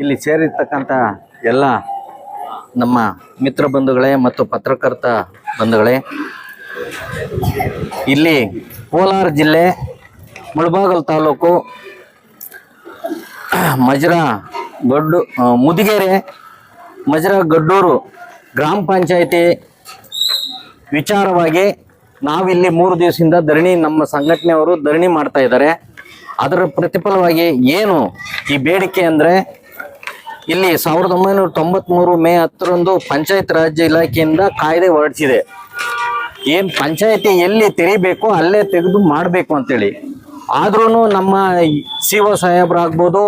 ಇಲ್ಲಿ ಸೇರಿರ್ತಕ್ಕಂಥ ಎಲ್ಲ ನಮ್ಮ ಮಿತ್ರ ಬಂಧುಗಳೇ ಮತ್ತು ಪತ್ರಕರ್ತ ಬಂಧುಗಳೇ, ಇಲ್ಲಿ ಕೋಲಾರ ಜಿಲ್ಲೆ ಮುಳಬಾಗಲ್ ತಾಲೂಕು ಮಜ್ರಾ ಗಡ್ಡು ಮುದಿಗೆರೆ, ಮಜ್ರಾ ಗಡ್ಡೂರು ಗ್ರಾಮ ಪಂಚಾಯಿತಿ ವಿಚಾರವಾಗಿ ನಾವಿಲ್ಲಿ ಮೂರು ದಿವಸದಿಂದ ಧರಣಿ, ನಮ್ಮ ಸಂಘಟನೆಯವರು ಧರಣಿ ಮಾಡ್ತಾ ಇದ್ದಾರೆ. ಅದರ ಪ್ರತಿಫಲವಾಗಿ ಏನು ಈ ಬೇಡಿಕೆ ಅಂದರೆ ಇಲ್ಲಿ ಸಾವಿರದ ಒಂಬೈನೂರ ತೊಂಬತ್ಮೂರು ಮೇ ಹತ್ತರಂದು ಪಂಚಾಯತ್ ರಾಜ್ ಇಲಾಖೆಯಿಂದ ಕಾಯ್ದೆ ಹೊರಡಿಸಿದೆ. ಏನು ಪಂಚಾಯತಿ ಎಲ್ಲಿ ತೆರಿಬೇಕು ಅಲ್ಲೇ ತೆಗೆದು ಮಾಡಬೇಕು ಅಂತೇಳಿ. ಆದ್ರೂ ನಮ್ಮ ಸಿ ಒ ಸಾಹೇಬ್ರಾಗ್ಬೋದು,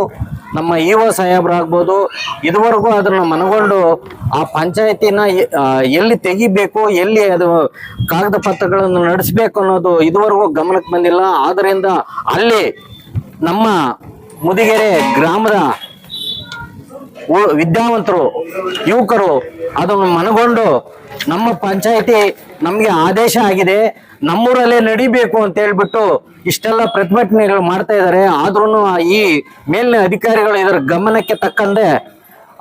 ನಮ್ಮ ಇ ಒ ಸಾಹೇಬ್ರಾಗ್ಬೋದು, ಇದುವರೆಗೂ ಅದನ್ನು ಮನಗೊಂಡು ಆ ಪಂಚಾಯತಿನ ಎಲ್ಲಿ ತೆಗಿಬೇಕು, ಎಲ್ಲಿ ಅದು ಕಾಗದ ಪತ್ರಗಳನ್ನು ನಡೆಸಬೇಕು ಅನ್ನೋದು ಇದುವರೆಗೂ ಗಮನಕ್ಕೆ ಬಂದಿಲ್ಲ. ಆದ್ದರಿಂದ ಅಲ್ಲಿ ನಮ್ಮ ಮುದಿಗೆರೆ ಗ್ರಾಮದ ವಿದ್ಯಾವಂತರು, ಯುವಕರು, ಅದನ್ನು ಮನಗೊಂಡು ನಮ್ಮ ಪಂಚಾಯಿತಿ ನಮಗೆ ಆದೇಶ ಆಗಿದೆ. ನಮ್ಮೂರಲ್ಲೇ ನಡಿಬೇಕು ಅಂತ ಹೇಳ್ಬಿಟ್ಟು ಇಷ್ಟೆಲ್ಲ ಪ್ರತಿಭಟನೆಗಳು ಮಾಡ್ತಾ ಇದ್ದಾರೆ. ಆದ್ರೂ ಈ ಮೇಲಿನ ಅಧಿಕಾರಿಗಳು ಇದರ ಗಮನಕ್ಕೆ ತಕ್ಕಂತೆ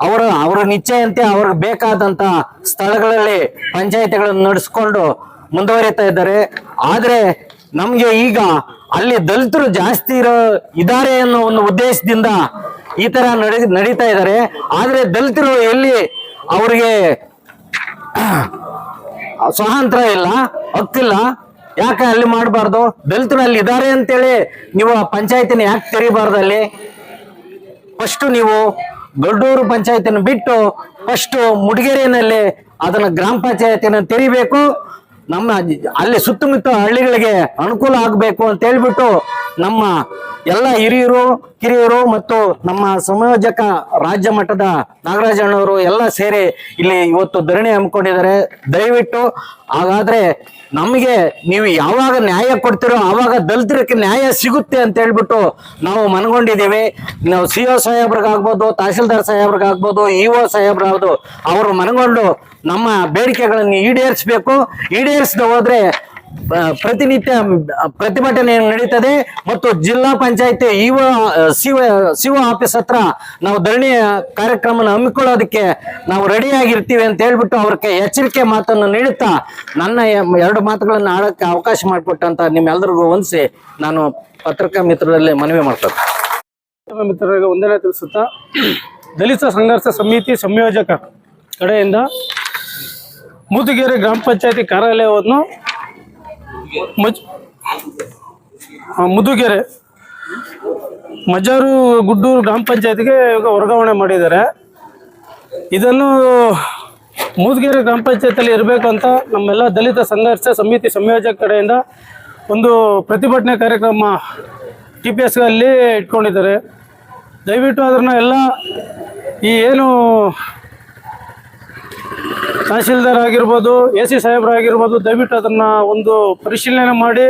ಅವರ ಅವರ ನಿಶ್ಚಯಂತೆ ಅವ್ರಿಗೆ ಬೇಕಾದಂತ ಸ್ಥಳಗಳಲ್ಲಿ ಪಂಚಾಯಿತಿಗಳನ್ನು ನಡೆಸ್ಕೊಂಡು ಮುಂದುವರಿತಾ ಇದ್ದಾರೆ. ಆದರೆ ನಮಗೆ ಈಗ ಅಲ್ಲಿ ದಲಿತರು ಜಾಸ್ತಿ ಇರೋ ಇದ್ದಾರೆ ಅನ್ನೋ ಒಂದು ಉದ್ದೇಶದಿಂದ ಈ ತರ ನಡೆ, ನಡೀತಾ ಇದ್ದಾರೆ ಆದ್ರೆ ದಲಿತರು ಎಲ್ಲಿ ಅವ್ರಿಗೆ ಸ್ವಾತಂತ್ರ್ಯ ಇಲ್ಲ, ಹಕ್ಕಿಲ್ಲ, ಯಾಕೆ ಅಲ್ಲಿ ಮಾಡಬಾರ್ದು? ದಲಿತರು ಅಲ್ಲಿ ಇದ್ದಾರೆ ಅಂತೇಳಿ ನೀವು ಆ ಪಂಚಾಯತಿನ ಯಾಕೆ ತೆರಿಬಾರ್ದು ಅಲ್ಲಿ? ಫಸ್ಟ್ ನೀವು ದೊಡ್ಡೂರು ಪಂಚಾಯತಿನ ಬಿಟ್ಟು ಫಸ್ಟ್ ಮುಡಿಗೆರೆಯಲ್ಲಿ ಅದನ್ನ ಗ್ರಾಮ ಪಂಚಾಯತಿನ ತೆರಿಬೇಕು. ನಮ್ಮ ಅಲ್ಲಿ ಸುತ್ತಮುತ್ತ ಹಳ್ಳಿಗಳಿಗೆ ಅನುಕೂಲ ಆಗಬೇಕು ಅಂತ ಹೇಳ್ಬಿಟ್ಟು ನಮ್ಮ ಎಲ್ಲ ಹಿರಿಯರು, ಕಿರಿಯರು ಮತ್ತು ನಮ್ಮ ಸಂಯೋಜಕ ರಾಜ್ಯ ಮಟ್ಟದ ನಾಗರಾಜಣ್ಣವರು ಎಲ್ಲ ಸೇರಿ ಇಲ್ಲಿ ಇವತ್ತು ಧರಣಿ ಹಮ್ಮಿಕೊಂಡಿದ್ದಾರೆ. ದಯವಿಟ್ಟು ಹಾಗಾದ್ರೆ ನಮಗೆ ನೀವು ಯಾವಾಗ ನ್ಯಾಯ ಕೊಡ್ತೀರೋ ಆವಾಗ ದಲಿತರಿಗೆ ನ್ಯಾಯ ಸಿಗುತ್ತೆ ಅಂತ ಹೇಳ್ಬಿಟ್ಟು ನಾವು ಮನಗೊಂಡಿದ್ದೀವಿ. ನಾವು ಸಿ ಒ ಸಾಹೇಬ್ರಿಗಾಗ್ಬೋದು ತಹಶೀಲ್ದಾರ್ ಸಾಹೇಬ್ರಿಗಾಗ್ಬೋದು, ಇ ಒ ಸಾಹೇಬ್ರಾಗ್ಬೋದು, ಅವರು ಮನಗೊಂಡು ನಮ್ಮ ಬೇಡಿಕೆಗಳನ್ನು ಈಡೇರಿಸಬೇಕು. ಈಡೇರಿಸದೆ ಹೋದ್ರೆ ಪ್ರತಿನಿತ್ಯ ಪ್ರತಿಭಟನೆ ನಡೀತದೆ. ಮತ್ತು ಜಿಲ್ಲಾ ಪಂಚಾಯತಿ ಇವ ಸಿವ ಸಿವ ಆಫೀಸ್ ಹತ್ರ ನಾವು ಧರಣಿ ಕಾರ್ಯಕ್ರಮನ ಹಮ್ಮಿಕೊಳ್ಳೋದಕ್ಕೆ ನಾವು ರೆಡಿಯಾಗಿರ್ತೀವಿ ಅಂತ ಹೇಳ್ಬಿಟ್ಟು ಅವ್ರಿಗೆ ಎಚ್ಚರಿಕೆ ಮಾತನ್ನು ನೀಡುತ್ತಾ, ನನ್ನ ಎರಡು ಮಾತುಗಳನ್ನು ಆಡಕ್ಕೆ ಅವಕಾಶ ಮಾಡಿಕೊಟ್ಟಂತ ನಿಮ್ಮೆಲ್ಲರಿಗೂ ಹೊಂದಿಸಿ ನಾನು ಪತ್ರಿಕಾ ಮಿತ್ರರಲ್ಲಿ ಮನವಿ ಮಾಡ್ತೇನೆ. ಮಿತ್ರರಿಗೆ ವಂದನೆ ತಿಳಿಸುತ್ತಾ, ದಲಿತ ಸಂಘರ್ಷ ಸಮಿತಿ ಸಂಯೋಜಕ ಕಡೆಯಿಂದ ಮುದುಗೆರೆ ಗ್ರಾಮ ಪಂಚಾಯತಿ ಕಾರ್ಯಾಲಯವನ್ನು ಮಜ್ ಮುದುಗೆರೆ. ಮಜಾರು ಗುಡ್ಡೂರು ಗ್ರಾಮ ಪಂಚಾಯತಿಗೆ ಇವಾಗ ವರ್ಗಾವಣೆ ಮಾಡಿದ್ದಾರೆ. ಇದನ್ನು ಮೂದಗೆರೆ ಗ್ರಾಮ ಪಂಚಾಯತಿಯಲ್ಲಿ ಇರಬೇಕು ಅಂತ ನಮ್ಮೆಲ್ಲ ದಲಿತ ಸಂಘರ್ಷ ಸಮಿತಿ ಸಂಯೋಜಕ ಕಡೆಯಿಂದ ಒಂದು ಪ್ರತಿಭಟನೆ ಕಾರ್ಯಕ್ರಮ ಟಿ ಪಿ ಎಸ್ಗಳಲ್ಲಿ ಇಟ್ಕೊಂಡಿದ್ದಾರೆ. ದಯವಿಟ್ಟು ಅದನ್ನು ಎಲ್ಲ ಈ ಏನು ತಹಶೀಲ್ದಾರ್ ಆಗಿರ್ಬೋದು ಎ ಸಿ ಸಾಹೇಬರಾಗಿರ್ಬೋದು, ದಯವಿಟ್ಟು ಅದನ್ನು ಒಂದು ಪರಿಶೀಲನೆ ಮಾಡಿ,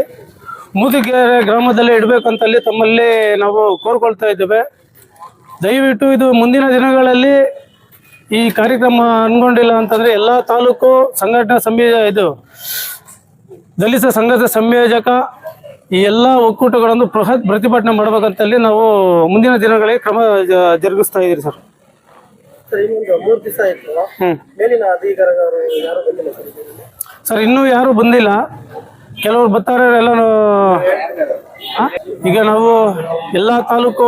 ಮುದುಗೆರೆ ಗ್ರಾಮದಲ್ಲೇ ಇಡಬೇಕಂತಲ್ಲಿ ತಮ್ಮಲ್ಲಿ ನಾವು ಕೋರ್ಕೊಳ್ತಾ ಇದ್ದೇವೆ. ದಯವಿಟ್ಟು ಇದು ಮುಂದಿನ ದಿನಗಳಲ್ಲಿ ಈ ಕಾರ್ಯಕ್ರಮ ಅನ್ಕೊಂಡಿಲ್ಲ ಅಂತಂದರೆ ಎಲ್ಲ ತಾಲೂಕು ಸಂಘಟನಾ ಸಂಯೋಜ, ಇದು ದಲಿತ ಸಂಘದ ಸಂಯೋಜಕ ಈ ಎಲ್ಲ ಒಕ್ಕೂಟಗಳನ್ನು ಬೃಹತ್ ಪ್ರತಿಭಟನೆ ಮಾಡಬೇಕಂತಲ್ಲಿ ನಾವು ಮುಂದಿನ ದಿನಗಳಿಗೆ ಕ್ರಮ ಜರುಗಿಸ್ತಾ ಇದ್ದೀರಿ ಸರ್. ಸರ್ ಇನ್ನೊಂದು ಮೂರು ದಿವಸ ಆಯ್ತು. ಮೇಲಿನ ಅಧಿಕಾರಿಗಳು ಯಾರು ಬಂದಿಲ್ಲ ಸರ್ ಇಲ್ಲಿ. ಸರ್ ಇನ್ನೂ ಯಾರು ಬಂದಿಲ್ಲ. ಕೆಲವರು ಬರ್ತಾರೆ ಈಗ ನಾವು ಎಲ್ಲ ತಾಲೂಕು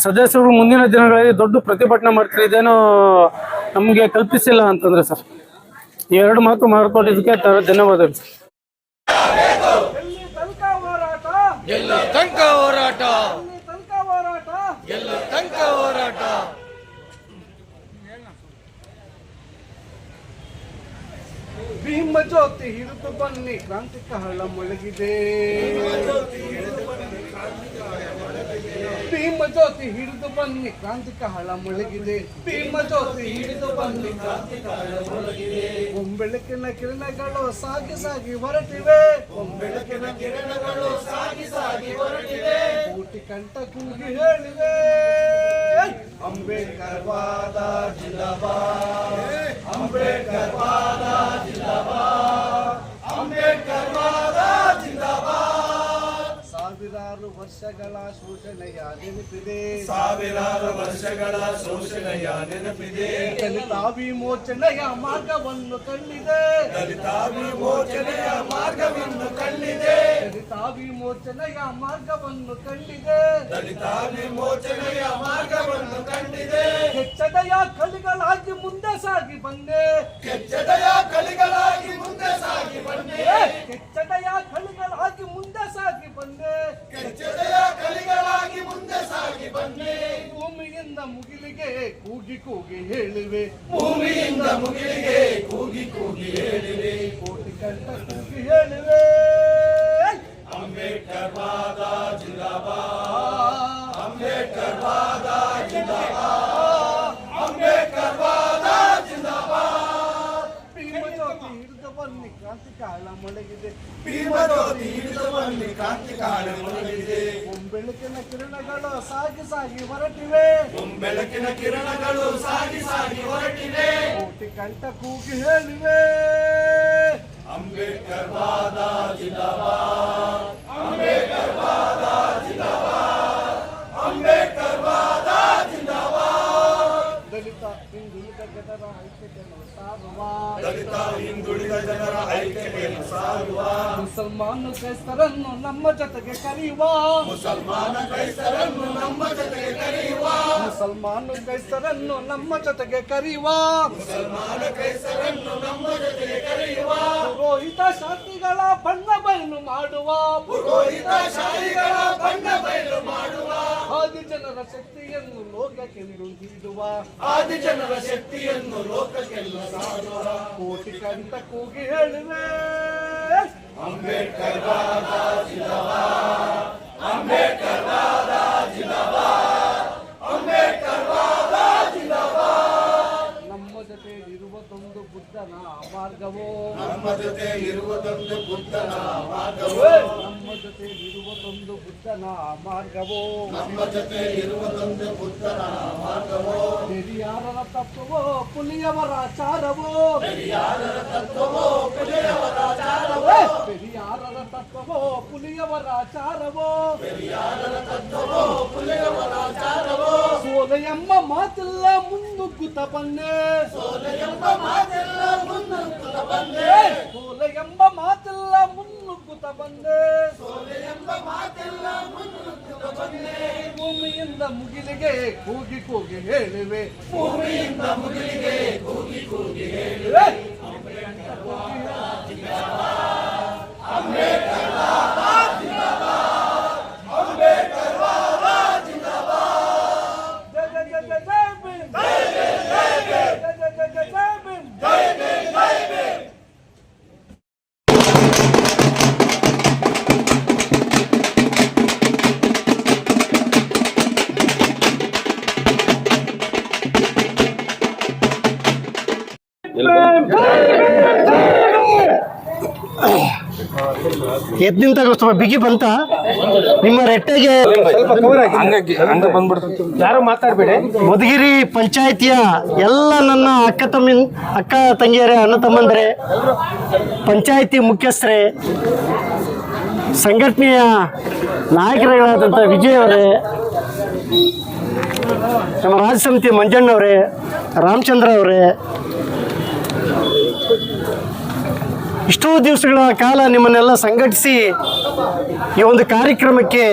ಸದಸ್ಯರು ಮುಂದಿನ ದಿನಗಳಲ್ಲಿ ದೊಡ್ಡ ಪ್ರತಿಭಟನೆ ಮಾಡ್ತಾರೆ ಇದೇನು ನಮಗೆ ಕಲ್ಪಿಸಿಲ್ಲ ಅಂತಂದ್ರೆ ಸರ್. ಈ ಎರಡು ಮಾತು ಮಾಡ್ಕೊಟ್ಟಿದ್ದಕ್ಕೆ ತ- ಧನ್ಯವಾದಗಳು ಸರ್. ಜ್ಯೋತಿ ಹಿಡಿದು ಬನ್ನಿ. ಕ್ರಾಂತಿಕ ಹಳ್ಳ ಮೊಳಗಿದೆ. ಭೀಮ ಜ್ಯೋತಿ ಹಿಡಿದು ಬನ್ನಿ. ಕ್ರಾಂತಿಕ ಹಳ ಮೊಳಗಿದೆ. ಭೀಮ ಜ್ಯೋತಿ ಹಿಡಿದು ಬನ್ನಿ. ಕ್ರಾಂತಿಕ ಹಳ್ಳ ಮೊಳಗಿದೆ ಒಂಬೆಳಕಿನ ಕಿರಣಗಳು ಸಾಗಿ ಸಾಗಿ ಹೊರಟಿವೆ. ಒಂಬೆಳಕಿನ ಕಿರಣಗಳು ಸಾಗಿ ಸಾಗಿ ಹೊರಟಿವೆ. ಕೂಟಿ ಕಂಠ ಕೂಗಿ ಹೇಳಿವೆ. ಅಂಬೇಡ್ಕರ್ ವಾದ, ಜಿಂದಾಬಾದ್. ಅಂಬೇಡ್ಕರ್ ವಾದ. ವರ್ಷಗಳ ಶೋಷಣೆಯ ನೆನಪಿದೆ. ಸಾವಿರಾರು ವರ್ಷಗಳ ಶೋಷಣೆಯ ನೆನಪಿದೆ. ದಲಿತ ವಿಮೋಚನೆಯ ಮಾರ್ಗವನ್ನು ಕಂಡಿದೆ ದಲಿತ ವಿಮೋಚನೆಯ ಮಾರ್ಗವನ್ನು ಕಂಡಿದೆ ದಲಿತ ವಿಮೋಚನೆಯ ಮಾರ್ಗವನ್ನು ಕಂಡಿದೆ ದಲಿತ ವಿಮೋಚನೆಯ ಮಾರ್ಗವನ್ನು ಕಂಡಿದೆ ಕೆಚ್ಚದೆಯ ಕಲಿಗಳಾಗಿ ಮುಂದೆ ಸಾಗಿ ಬಂದೆ. ಕೆಚ್ಚದೆಯ ಕಲಿಗಳಾಗಿ ಮುಂದೆ ಸಾಗಿ ಬಂದೆ. ಕೆಚ್ಚದೆಯ ಕಲಿಗಳಾಗಿ ಮುಂದೆ ಸಾಗಿ ಬಂದೆ. ಮುಂದೆ ಬಂದೆ. ಭೂಮಿಯಿಂದ ಮುಗಿಲಿಗೆ ಕೂಗಿ ಕೂಗಿ ಹೇಳಿವೆ. ಭೂಮಿಯಿಂದ ಮುಗಿಲಿಗೆ ಕೂಗಿ ಕೂಗಿ ಹೇಳಿದೆ ಕೋಟಿ ಕಂಠ ಕೂಗಿ ಹೇಳಿವೆ. ಸಾಗಿ ಹೊರಟಿವೆ. ಬೆಳಕಿನ ಕಿರಣಗಳು ಸಾಗಿ ಸಾಗಿ ಹೊರಟಿವೆ. ಕೋಟಿ ಕಂಠ ಕೂಗಿ ಹೇಳಿವೆ. ಅಂಬೇಡ್ಕರ್ ವಾದ ಜಿಂದಾಬಾದ್. ದಲಿತ ಹಿಂದುಳಿದ ಜನರ ಐಕ್ಯತೆಯನ್ನು ಸಾರುವ ಮುಸಲ್ಮಾನ ಕ್ರೈಸ್ತರನ್ನು ನಮ್ಮ ಜೊತೆಗೆ ಕರೆಯುವ ಮುಸಲ್ಮಾನ ಕ್ರೈಸ್ತರನ್ನು ನಮ್ಮ ಜೊತೆಗೆ ಕರೆಯುವ ಮುಸಲ್ಮಾನ ಕ್ರೈಸ್ತರನ್ನು ನಮ್ಮ ಜೊತೆಗೆ ಕರೆಯುವ ಮುಸಲ್ಮಾನ ಕ್ರೈಸ್ತರನ್ನು ನಮ್ಮ ಜೊತೆಗೆ ಕರೆಯುವ ಪುರೋಹಿತ ಶಾಂತಿಗಳ ಬಣ್ಣ ಬಯಲು ಮಾಡುವ ಪುರೋಹಿತ ಶಾಹಿಗಳ ಬಣ್ಣ ಬಯಲು ಮಾಡುವ ಆದಿ ಜನರ ಶಕ್ತಿಯನ್ನು ಲೋಕಕ್ಕೆಂದು ನೀಡುವ ಆದಿ ಜನರ ಶಕ್ತಿಯನ್ನು ಲೋಕಕ್ಕೆಲ್ಲ ಸಾರುವ. ಕೋಟಿ ಕಂತ ಕೂಗಿ ಹೇಳುವೆ. ಅಂಬೇಡ್ಕರ್ ಅಂಬೇಡ್ಕರ್ ಅಂಬೇಡ್ಕರ್ ನಮ್ಮ ಜೊತೆ ಇರುವುದೊಂದು ಬುದ್ಧನ? ಮಾರ್ಗವೋ ನಮ್ಮ ಜೊತೆ ಇರುವುದೊಂದು ಬುದ್ಧನ ಮಾರ್ಗವು ನಮ್ಮ ಜೊತೆ ಇರುವುದೊಂದು ಬುದ್ಧನ ಮಾರ್ಗವೋ ನಮ್ಮ ಜೊತೆ ಇರುವುದೊಂದು ಬುದ್ಧನ ಮಾರ್ಗವು ಹಿರಿಯಾರರ ತತ್ವವೋ ಪುಲಿಯವರ ಆಚಾರವೋ ಏ, ಪೆರಿಯಾರರ ತತ್ವವೋ ಪುಲಿಯವರ ಆಚಾರವೋ ಸೋಲೆ ಎಂಬ ಮಾತಿಲ್ಲ ಮುನ್ನುಗ್ಗುತ್ತ ಬಂದೆ ಸೋಲೆ ಎಂಬ ಮಾತಿಲ್ಲ ಮುನ್ನುಗ್ಗುತ್ತ ಬಂದೆ ಸೋಲೆ ಎಂಬ ಮಾತಿಲ್ಲ ಮುನ್ನುಗ್ಗುತ್ತ ಬಂದೆ ಸೋಲೆ ಎಂಬ ಮಾತಿಲ್ಲ ಮುನ್ನುಗ್ಗುತ್ತ ಬಂದೆ ಭೂಮಿಯಿಂದ ಮುಗಿಲಿಗೆ ಕೂಗಿ ಕೂಗಿ ಹೇಳಿವೆ. ಭೂಮಿಯಿಂದ ಮುಗಿಲಿಗೆ ಕೂಗಿ ಕೂಗಿ ಹೇಳಿವೆ. ಜಯ ಎದ್ ನಿಂತಾಗ ಸ್ವಲ್ಪ ಬಿಗಿ ಬಂತ? ನಿಮ್ಮ ರೆಟ್ಟೆಗೆ ಯಾರು ಮಾತಾಡ್ಬೇಡಿ. ಮಧುಗಿರಿ ಪಂಚಾಯಿತಿಯ ಎಲ್ಲ ನನ್ನ ಅಕ್ಕ ತಮ್ಮ ಅಕ್ಕ ತಂಗಿಯರೇ ಅಣ್ಣ ತಮ್ಮಂದರೆ ಪಂಚಾಯಿತಿ ಮುಖ್ಯಸ್ಥರೇ ಸಂಘಟನೆಯ ನಾಯಕರುಗಳಾದಂಥ ವಿಜಯ್ ಅವರೇ ನಮ್ಮ ರಾಜ್ಯ ಸಮಿತಿ ಮಂಜಣ್ಣವರೇ ರಾಮಚಂದ್ರ ಅವರೇ ಇಷ್ಟೋ ದಿವಸಗಳ ಕಾಲ ನಿಮ್ಮನ್ನೆಲ್ಲ ಸಂಘಟಿಸಿ ಈ ಒಂದು ಕಾರ್ಯಕ್ರಮಕ್ಕೆ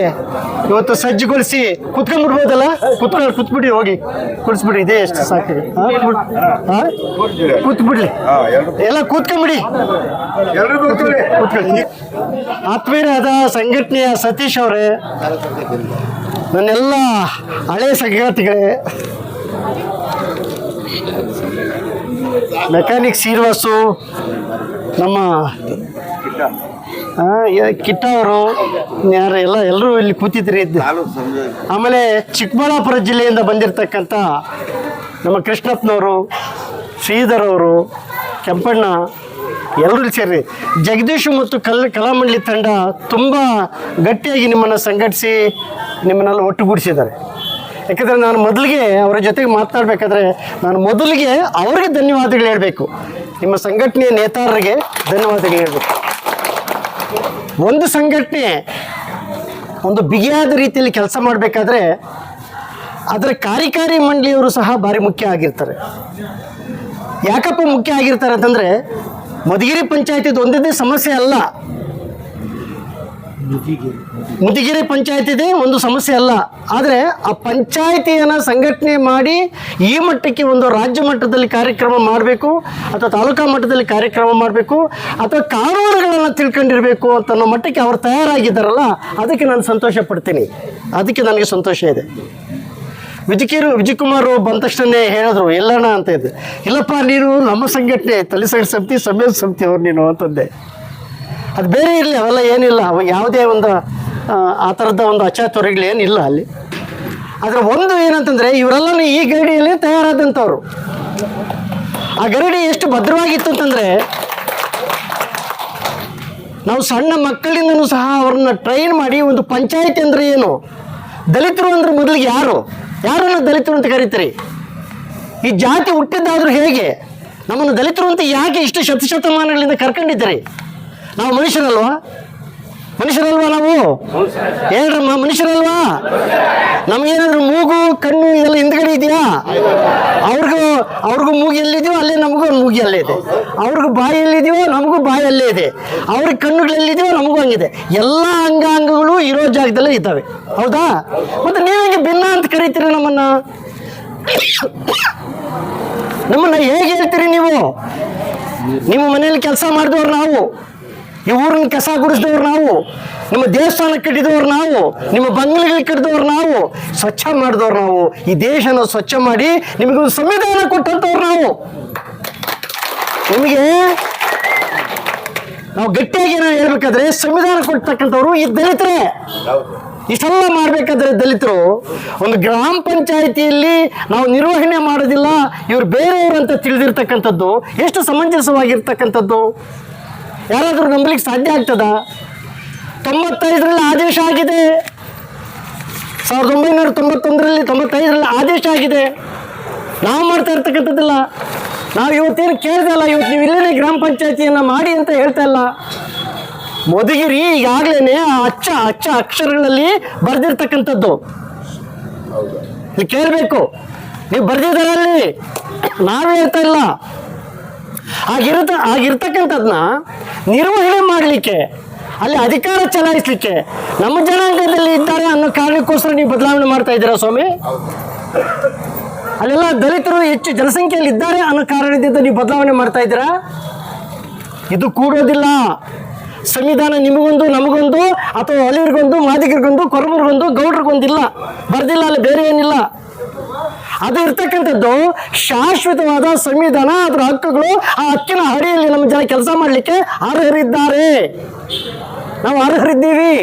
ಇವತ್ತು ಸಜ್ಜುಗೊಳಿಸಿ ಕುತ್ಕೊಂಡ್ಬಿಡ್ಬೋದಲ್ಲ? ಕುತ್ಕೊಂಡು ಕುತ್ಬಿಡಿ ಹೋಗಿ. ಕುಡಿಸ್ಬಿಡಿ ಇದೇ ಎಷ್ಟು ಸಾಕು? ಕೂತ್ಬಿಡ್ಲಿ. ಎಲ್ಲ ಕೂತ್ಕೊಂಬಿಡಿ. ಕೂತ್ಕೊಳ್ಳಿ ಆತ್ಮೀಯರಾದ ಸಂಘಟನೆಯ ಸತೀಶ್ ಅವರೇ ನನ್ನೆಲ್ಲ ಹಳೆ ಸಂಗಾತಿಗಳೇ. ಮೆಕ್ಯಾನಿಕ್ ಶ್ರೀನಿವಾಸು ನಮ್ಮ ಕಿಟ್ಟ ಅವರು ಯಾರು ಎಲ್ಲ, ಎಲ್ಲರೂ ಇಲ್ಲಿ ಕೂತಿದ್ರಿ. ಆಮೇಲೆ ಚಿಕ್ಕಬಳ್ಳಾಪುರ ಜಿಲ್ಲೆಯಿಂದ ಬಂದಿರತಕ್ಕಂತ ನಮ್ಮ ಕೃಷ್ಣಪ್ಪನವರು ಶ್ರೀಧರ್ ಅವರು ಕೆಂಪಣ್ಣ, ಎಲ್ಲರೂ ಸೇರಿ. ಜಗದೀಶ್ ಮತ್ತು ಕಲ್, ಕಲಾಮಂಡಲಿ ತಂಡ ತುಂಬ ಗಟ್ಟಿಯಾಗಿ ನಿಮ್ಮನ್ನು ಸಂಘಟಿಸಿ ನಿಮ್ಮನ್ನೆಲ್ಲ ಒಟ್ಟುಗೂಡಿಸಿದ್ದಾರೆ. ಯಾಕಂದರೆ ನಾನು ಮೊದಲಿಗೆ ಅವರ ಜೊತೆಗೆ ಮಾತನಾಡಬೇಕಾದ್ರೆ ನಾನು ಮೊದಲಿಗೆ ಅವರಿಗೆ ಧನ್ಯವಾದಗಳು ಹೇಳಬೇಕು. ನಿಮ್ಮ ಸಂಘಟನೆಯ ನೇತಾರರಿಗೆ ಧನ್ಯವಾದಗಳು ಹೇಳ್ಬೇಕು ಒಂದು ಸಂಘಟನೆ ಒಂದು ಬಿಗಿಯಾದ ರೀತಿಯಲ್ಲಿ ಕೆಲಸ ಮಾಡಬೇಕಾದ್ರೆ ಅದರ ಕಾರ್ಯಕಾರಿ ಮಂಡಳಿಯವರು ಸಹ ಭಾರಿ ಮುಖ್ಯ ಆಗಿರ್ತಾರೆ. ಯಾಕಪ್ಪ ಮುಖ್ಯ ಆಗಿರ್ತಾರೆ ಅಂತಂದರೆ ಮಧುಗಿರಿ ಪಂಚಾಯತಿದು ಒಂದೇ ಸಮಸ್ಯೆ ಅಲ್ಲ. ಮುದಿಗೆರೆ ಪಂಚಾಯತಿದೆ ಒಂದು ಸಮಸ್ಯೆ ಅಲ್ಲ. ಆದರೆ ಆ ಪಂಚಾಯತಿಯನ್ನು ಸಂಘಟನೆ ಮಾಡಿ ಈ ಮಟ್ಟಕ್ಕೆ ಒಂದು ರಾಜ್ಯ ಮಟ್ಟದಲ್ಲಿ ಕಾರ್ಯಕ್ರಮ ಮಾಡಬೇಕು, ಅಥವಾ ತಾಲೂಕಾ ಮಟ್ಟದಲ್ಲಿ ಕಾರ್ಯಕ್ರಮ ಮಾಡಬೇಕು, ಅಥವಾ ಕಾನೂನುಗಳನ್ನು ತಿಳ್ಕೊಂಡಿರಬೇಕು ಅಂತ ಅನ್ನೋ ಮಟ್ಟಕ್ಕೆ ಅವರು ತಯಾರಾಗಿದ್ದಾರಲ್ಲ, ಅದಕ್ಕೆ ನಾನು ಸಂತೋಷ ಪಡ್ತೀನಿ. ಅದಕ್ಕೆ ನನಗೆ ಸಂತೋಷ ಇದೆ. ವಿಜಯಕಿರು ವಿಜಯಕುಮಾರ್ ಬಂದ ತಕ್ಷಣ ಹೇಳಿದ್ರು, ಎಲ್ಲಣ್ಣ ಅಂತ ಇದ್ದೆ ಇಲ್ಲಪ್ಪ ನೀನು ನಮ್ಮ ಸಂಘಟನೆ ತಲಿಸಂಘ ಸಮಿತಿ, ಸಮ್ಮೇಳನ ಸಮಿತಿ ಅವ್ರು ನೀನು ಅಂತಂದೆ. ಅದು ಬೇರೆ ಇರಲಿ ಅವೆಲ್ಲ ಏನಿಲ್ಲ. ಯಾವುದೇ ಒಂದು ಆ, ಆ ಥರದ ಒಂದು ಅಚಾತುರ್ಯಗಳು ಏನಿಲ್ಲ ಅಲ್ಲಿ. ಆದರೆ ಒಂದು ಏನಂತಂದರೆ ಇವರೆಲ್ಲ ಈ ಗರಡಿಯಲ್ಲಿ ತಯಾರಾದಂಥವ್ರು. ಆ ಗರಡಿ ಎಷ್ಟು ಭದ್ರವಾಗಿತ್ತು ಅಂತಂದರೆ ನಾವು ಸಣ್ಣ ಮಕ್ಕಳಿಂದನೂ ಸಹ ಅವ್ರನ್ನ ಟ್ರೈನ್ ಮಾಡಿ ಒಂದು ಪಂಚಾಯತ್ ಅಂದರೆ ಏನು? ದಲಿತರು ಅಂದ್ರೆ ಮೊದಲಿಗೆ ಯಾರು? ಯಾರನ್ನು ದಲಿತರು ಅಂತ ಕರೀತೀರಿ? ಈ ಜಾತಿ ಹುಟ್ಟಿದ್ದಾದ್ರೂ ಹೇಗೆ? ನಮ್ಮನ್ನು ದಲಿತರು ಅಂತ ಯಾಕೆ ಇಷ್ಟು ಶತಶತಮಾನಗಳಿಂದ ಕರ್ಕೊಂಡಿದ್ದೀರಿ? ನಾವು ಮನುಷ್ಯರಲ್ವಾ? ಮನುಷ್ಯರಲ್ವಾ ನಾವು? ಹೇಳ್ರಮ್ಮ ಮನುಷ್ಯರಲ್ವಾ? ನಮಗೇನಾದ್ರೂ ಮೂಗು, ಕಣ್ಣು ಇದೆಲ್ಲ ಹಿಂದ್ಗಡೆ ಇದೆಯಾ? ಅವ್ರಿಗೂ ಅವ್ರಿಗೂ ಮೂಗು ಎಲ್ಲಿದೆಯೋ ಅಲ್ಲೇ ನಮಗೂ ಮೂಗಿ ಅಲ್ಲೇ ಇದೆ. ಅವ್ರಿಗೂ ಬಾಯಿ ಎಲ್ಲಿದೆಯೋ ನಮಗೂ ಬಾಯಿ ಅಲ್ಲೇ ಇದೆ. ಅವ್ರಿಗೆ ಕಣ್ಣುಗಳೆಲ್ಲಿದೆಯೋ ನಮಗೂ ಹಂಗಿದೆ ಎಲ್ಲ ಅಂಗಾಂಗಗಳು ಇರೋ ಜಾಗದಲ್ಲೇ ಇದ್ದಾವೆ. ಹೌದಾ? ಮತ್ತೆ ನೀವು ಹೆಂಗೆ ಭಿನ್ನ ಅಂತ ಕರಿತೀರಿ ನಮ್ಮನ್ನ? ನಮ್ಮನ್ನ ಹೇಗೆ ಹೇಳ್ತೀರಿ ನೀವು? ನಿಮ್ಮ ಮನೆಯಲ್ಲಿ ಕೆಲಸ ಮಾಡಿದವ್ರು ನಾವು. ಊರಿನ ಕಸ ಗುಡಿಸಿದವ್ರು ನಾವು, ನಿಮ್ಮ ದೇವಸ್ಥಾನ ಕಟ್ಟಿದವ್ರು ನಾವು, ನಿಮ್ಮ ಬಂಗ್ಲೆಗಳು ಕಟ್ಟಿದವ್ರು ನಾವು, ಸ್ವಚ್ಛ ಮಾಡಿದವ್ರು ನಾವು. ಈ ದೇಶನ ಸ್ವಚ್ಛ ಮಾಡಿ ನಿಮಗೊಂದು ಸಂವಿಧಾನ ಕೊಟ್ಟಂತವ್ರು ನಾವು. ನಿಮಗೆ ನಾವು ಗಟ್ಟಿಯಾಗಿ ನಾವು ಹೇಳ್ಬೇಕಾದ್ರೆ ಸಂವಿಧಾನ ಕೊಡ್ತಕ್ಕಂಥವ್ರು ಈ ದಲಿತರೇ. ಇಷ್ಟೆಲ್ಲ ಮಾಡ್ಬೇಕಾದ್ರೆ ದಲಿತರು. ಒಂದು ಗ್ರಾಮ ಪಂಚಾಯಿತಿಯಲ್ಲಿ ನಾವು ನಿರ್ವಹಣೆ ಮಾಡೋದಿಲ್ಲ, ಇವ್ರು ಬೇರೆಯವರು ಅಂತ ತಿಳಿದಿರ್ತಕ್ಕಂಥದ್ದು, ಎಷ್ಟು ಸಮಂಜಸವಾಗಿರ್ತಕ್ಕಂಥದ್ದು? ಯಾರಾದರೂ ನಂಬಲಿಕ್ಕೆ ಸಾಧ್ಯ ಆಗ್ತದ? ತೊಂಬತ್ತೈದರಲ್ಲಿ ಆದೇಶ ಆಗಿದೆ. ಸಾವಿರದ ಒಂಬೈನೂರ ತೊಂಬತ್ತೊಂದರಲ್ಲಿ ತೊಂಬತ್ತೈದರಲ್ಲಿ ಆದೇಶ ಆಗಿದೆ. ನಾವು ಮಾಡ್ತಾ ಇರ್ತಕ್ಕಂಥದ್ದಿಲ್ಲ. ನಾವು ಇವತ್ತೇನು ಕೇಳ್ದಲ್ಲ ಇವತ್ತು ನೀವು ಇಲ್ಲೇ ಗ್ರಾಮ ಪಂಚಾಯತಿಯನ್ನು ಮಾಡಿ ಅಂತ ಹೇಳ್ತಾ ಇಲ್ಲ. ಮೊದಗಿರಿ ಈಗಾಗಲೇ ಆ ಅಚ್ಚ ಅಚ್ಚ ಅಕ್ಷರಗಳಲ್ಲಿ ಬರೆದಿರ್ತಕ್ಕಂಥದ್ದು. ನೀವು ಕೇಳಬೇಕು. ನೀವು ಬರೆದಿದ್ದರಲ್ಲಿ ನಾವು ಹೇಳ್ತಾ ಇಲ್ಲ. ಆಗಿರತ ಆಗಿರ್ತಕ್ಕಂಥದ್ನ ನಿರ್ವಹಣೆ ಮಾಡಲಿಕ್ಕೆ, ಅಲ್ಲಿ ಅಧಿಕಾರ ಚಲಾಯಿಸಲಿಕ್ಕೆ ನಮ್ಮ ಜನಾಂಗದಲ್ಲಿ ಇದ್ದಾರೆ ಅನ್ನೋ ಕಾರಣಕ್ಕೋಸ್ಕರ ನೀವು ಬದಲಾವಣೆ ಮಾಡ್ತಾ ಇದ್ದೀರಾ ಸ್ವಾಮಿ? ಅಲ್ಲೆಲ್ಲ ದಲಿತರು ಹೆಚ್ಚು ಜನಸಂಖ್ಯೆಯಲ್ಲಿ ಇದ್ದಾರೆ ಅನ್ನೋ ಕಾರಣದಿಂದ ನೀವು ಬದಲಾವಣೆ ಮಾಡ್ತಾ ಇದ್ದೀರಾ? ಇದು ಕೂಡೋದಿಲ್ಲ. ಸಂವಿಧಾನ ನಿಮಗೊಂದು, ನಮಗೊಂದು, ಅಥವಾ ಅಲಿಯರಿಗೊಂದು ಮಾದಿಗರಿಗೊಂದು ಕೊರಬರಿಗೊಂದು ಗೌಡ್ರಿಗೊಂದಿಲ್ಲ. ಬರ್ದಿಲ್ಲ ಅಲ್ಲಿ ಬೇರೆ ಏನಿಲ್ಲ. ಅದು ಇರ್ತಕ್ಕಂಥದ್ದು ಶಾಶ್ವತವಾದ ಸಂವಿಧಾನ, ಅದರ ಹಕ್ಕುಗಳು ಆ ಹಕ್ಕಿನ ಅಡಿಯಲ್ಲಿ ನಮ್ಮ ಜನ ಕೆಲಸ ಮಾಡಲಿಕ್ಕೆ ಅರ್ಹರಿದ್ದಾರೆ. ನಾವು ಅರ್ಹರಿದ್ದೀವಿ.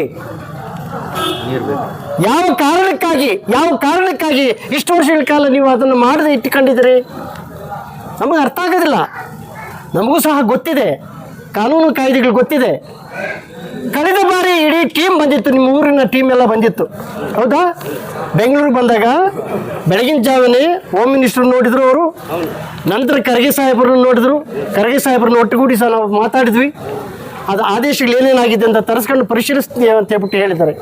ಯಾವ ಕಾರಣಕ್ಕಾಗಿ ಯಾವ ಕಾರಣಕ್ಕಾಗಿ ಇಷ್ಟು ವರ್ಷಗಳ ಕಾಲ ನೀವು ಅದನ್ನು ಮಾಡದೆ ಇಟ್ಟುಕೊಂಡಿದ್ದೀರಿ? ನಮಗೆ ಅರ್ಥ ಆಗೋದಿಲ್ಲ. ನಮಗೂ ಸಹ ಗೊತ್ತಿದೆ. ಕಾನೂನು ಕಾಯ್ದೆಗಳು ಗೊತ್ತಿದೆ. ಕಳೆದ ಬಾರಿ ಇಡೀ ಟೀಮ್ ಬಂದಿತ್ತು, ನಿಮ್ಮ ಊರಿನ ಟೀಮ್ ಎಲ್ಲ ಬಂದಿತ್ತು. ಹೌದಾ? ಬೆಂಗಳೂರಿಗೆ ಬಂದಾಗ ಬೆಳಗಿನ ಜಾವನೇ ಹೋಮ್ ಮಿನಿಸ್ಟರ್ ನೋಡಿದ್ರು ಅವರು, ನಂತರ ಖರ್ಗೆ ಸಾಹೇಬರನ್ನು ನೋಡಿದ್ರು. ಖರ್ಗೆ ಸಾಹೇಬರನ್ನ ಒಟ್ಟುಗೂಡಿ ಸಹ ನಾವು ಮಾತಾಡಿದ್ವಿ. ಅದು ಆದೇಶಗಳು ಏನೇನಾಗಿದೆ ಅಂತ ತರಿಸ್ಕೊಂಡು ಪರಿಶೀಲಿಸ್ತೀವಿ ಅಂತ ಹೇಳ್ಬಿಟ್ಟು ಹೇಳಿದ್ದಾರೆ.